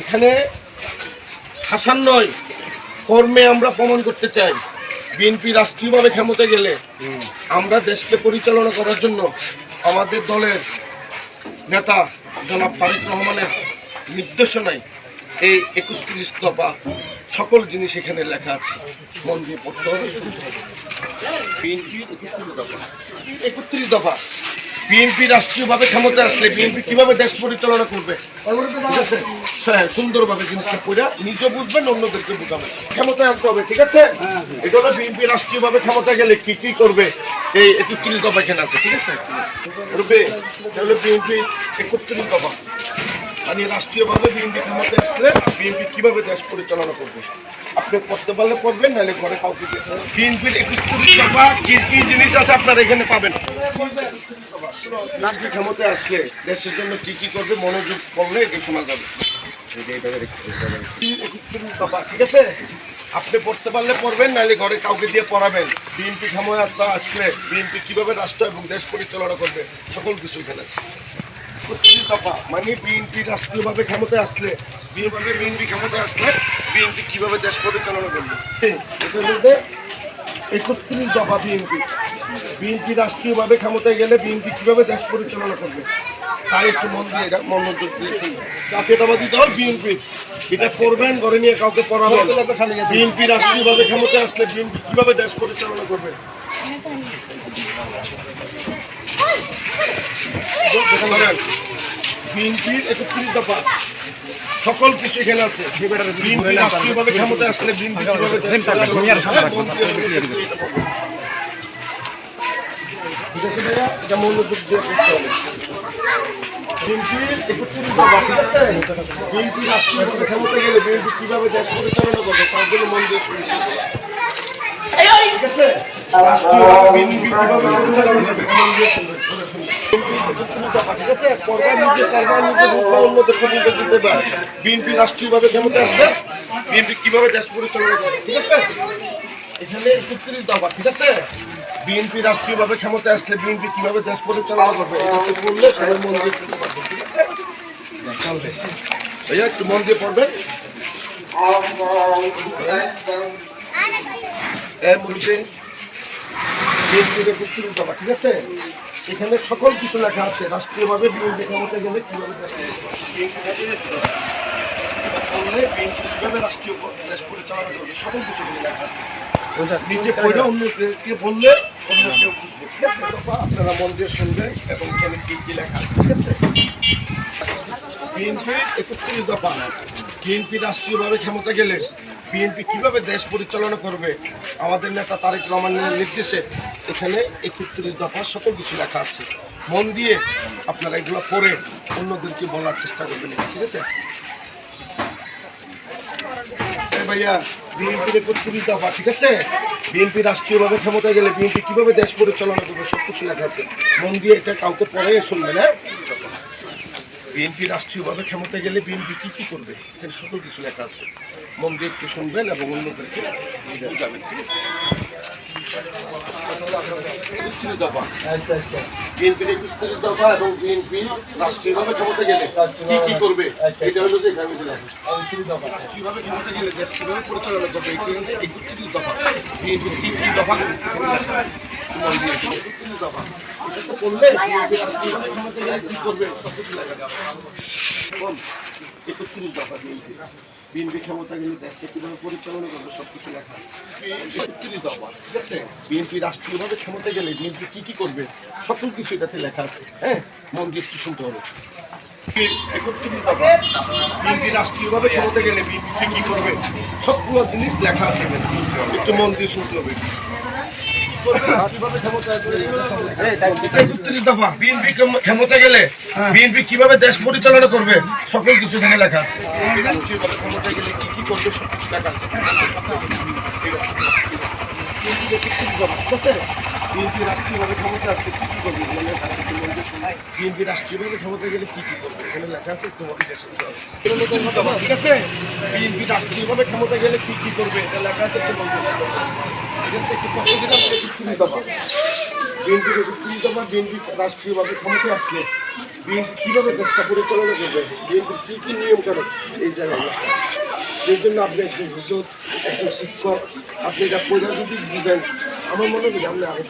এখানে হাসান নয়, কর্মে আমরা প্রমাণ করতে চাই। বিএনপি রাষ্ট্রীয়ভাবে ক্ষমতা গেলে আমরা দেশকে পরিচালনা করার জন্য আমাদের দলের নেতা জনাব তারেক রহমানের নির্দেশনায় এই একত্রিশ দফা সকল জিনিস এখানে লেখা আছে। মন দিয়ে পড়তে হবে। বিএনপি একত্রিশ দফা। একত্রিশ দফা। বিএনপি রাষ্ট্রীয়ভাবে ক্ষমতা আসলে বিএনপি কীভাবে দেশ পরিচালনা করবে? সুন্দরভাবে জিনিসটা পড়া, নিজে বুঝবেন, অন্যদেরকে বুঝাবেন। ক্ষমতা আনতে হবে, ঠিক আছে? এটা হলো বিএনপি রাষ্ট্রীয়ভাবে ক্ষমতা গেলে কি কি করবে? এই একটু একত্রিশ দফা এখানে আছে, ঠিক আছে? রূপে, তাহলে বিএনপি একত্রিশ দফা। মানে রাষ্ট্রীয়ভাবে বিএনপি ক্ষমতায় আসলে বিএনপি কীভাবে দেশ পরিচালনা করবে? আপনি করতে পারলে পড়বেন নাহলে ঘরে কাউকে বিএনপির একত্রিশ দফা কি কি জিনিস আছে আপনারা এখানে পাবেন? রাষ্ট্রীয় ক্ষমতায় আসলে দেশের জন্য কি কি করবে, মনোযোগ করলে এটা শোনা যাবে। ঠিক আছে? আপনি পড়তে পারলে পড়বেন, নাহলে ঘরে কাউকে দিয়ে পড়াবেন। বিএনপি ক্ষমতা আসলে বিএনপি কীভাবে রাষ্ট্র এবং দেশ পরিচালনা করবে, সকল কিছু এখানে একত্রিশ দফা মানে বিএনপি রাষ্ট্রীয়ভাবে ক্ষমতায় আসলে, বিএনপি বিএনপি ক্ষমতায় আসলে বিএনপি কীভাবে দেশ পরিচালনা করবে? এটার মধ্যে একত্রিশ দফা বিএনপি। বিএনপি রাষ্ট্রীয়ভাবে ক্ষমতায় গেলে বিএনপি কীভাবে দেশ পরিচালনা করবে? তাই একটু মন দিয়ে এটা মনোযোগ দিয়ে জাতীয়তাবাদী দল বিএনপি। এটা করবেন, ঘরে নিয়ে কাউকে পড়াবেন বিএনপি রাষ্ট্রীয়ভাবে ক্ষমতায় আসলে বিএনপি কীভাবে দেশ পরিচালনা করবে? বিএনপির একত্রিশ দফা সকল কিছু এখানে আছে বিএনপি রাষ্ট্রীয়ভাবে ক্ষমতায় আসলে বিএনপি এটা বলব। ঠিক আছে ভাইয়া? এটা মনোযোগ দিয়ে করতে হবে। বিএনপির একত্রিশ দফা, ঠিক আছে? বিএনপি রাষ্ট্রীয়ভাবে ক্ষমতায় গেলে বিএনপি কীভাবে দেশ পরিচালনা করবে তার জন্য মন দিয়ে শুনতে হবে। ঠিক আছে? রাষ্ট্রীয়ভাবে বিএনপি রাষ্ট্রীয়ভাবে ক্ষমতায় আসবে বিএনপি ঠিক আছে এখানে দফা ঠিক আছে বিএনপি রাষ্ট্রীয়ভাবে ক্ষমতায় আসলে বিএনপি কীভাবে দেশ পরিচালনা করবে বললে সবাই মন দিয়ে শুনতে পারবে ঠিক আছে একটু মন দিয়ে এর মধ্যে ঠিক আছে? এখানে সকল কিছু লেখা আছে রাষ্ট্রীয়ভাবে বিএনপি ক্ষমতায় গেলে কীভাবে রাষ্ট্রীয় দেশ পরিচালনা করবে? সকল কিছু লেখা আছে। নিজে পড়ে অন্যকে বললে অন্য কেউ বুঝবে ঠিক আছে? আপনারা মন দিয়ে শুনবেন এবং এখানে কি কি লেখা আছে ঠিক আছে? বিএনপি একত্রিশ দফা। বিএনপি রাষ্ট্রীয়ভাবে ক্ষমতা গেলে বিএনপি কীভাবে দেশ পরিচালনা করবে? আমাদের নেতা তারেক রহমানের নির্দেশে এখানে একত্রিশ দফা সকল কিছু লেখা আছে। মন দিয়ে আপনারা এগুলো পড়ে অন্যদেরকে বলার চেষ্টা করবেন, ঠিক আছে? ভাইয়া, বিএনপির একত্রিশ দফা, ঠিক আছে? বিএনপি রাষ্ট্রীয়ভাবে ক্ষমতায় গেলে বিএনপি কীভাবে দেশ পরিচালনা করবে? সব কিছু লেখা আছে। মন দিয়ে এটা কাউকে পড়ে শুনবেন হ্যাঁ? বিএনপি রাষ্ট্রীয়ভাবে ক্ষমতায় গেলে বিএনপি কি কি করবে? এখানে সকল কিছু লেখা আছে। মন দিয়ে একটু শুনবেন এবং অন্যদেরকে বুঝাবেন, ঠিক আছে? দফা এবং বিএনপি রাষ্ট্রীয়ভাবে ক্ষমতা গেলে কি করবে? রাষ্ট্রীয়ভাবে ক্ষমতা গেলে দেশ পরিচালনা করবে? দফা? বিএনপি ক্ষমতা গেলে কীভাবে পরিচালনা করবে সব কিছু লেখা আছে ঠিক আছে বিএনপি রাষ্ট্রীয়ভাবে ক্ষমতা গেলে বিএনপি কি কি করবে সকল কিছু এটাতে লেখা আছে হ্যাঁ মন দিয়ে একটু শুনতে হবে রাষ্ট্রীয়ভাবে ক্ষমতা গেলে বিএনপি কি করবে সবগুলো জিনিস লেখা আছে একটু মন দিয়ে শুনতে হবে। দফা বিএনপি ক্ষমতা গেলে বিএনপি কীভাবে দেশ পরিচালনা করবে সকল কিছু এখানে লেখা আছে। বিএনপি রাষ্ট্রীয়ভাবে ক্ষমতা আছে কি কি করবে? বিএনপি রাষ্ট্রীয়ভাবে ক্ষমতা গেলে কি কি করবে? এখানে লেখা আছে তোমাকে দেশে ঠিক আছে। বিএনপি রাষ্ট্রীয়ভাবে ক্ষমতা গেলে কি কি করবে? এটা লেখা আছে। ঠিক আছে একটু কষ্ট দিলাম বিএনপি রাষ্ট্রীয়ভাবে ক্ষমতায় আসলে বিএনপি কীভাবে দেশটা পরিচালনা করবে? বিএনপির কী কী নিয়ম করে এই জায়গায়? জন্য আপনি একজন হুজুর একজন শিক্ষক আপনি এটা বুঝেন। আমার মনে করি আপনি আগে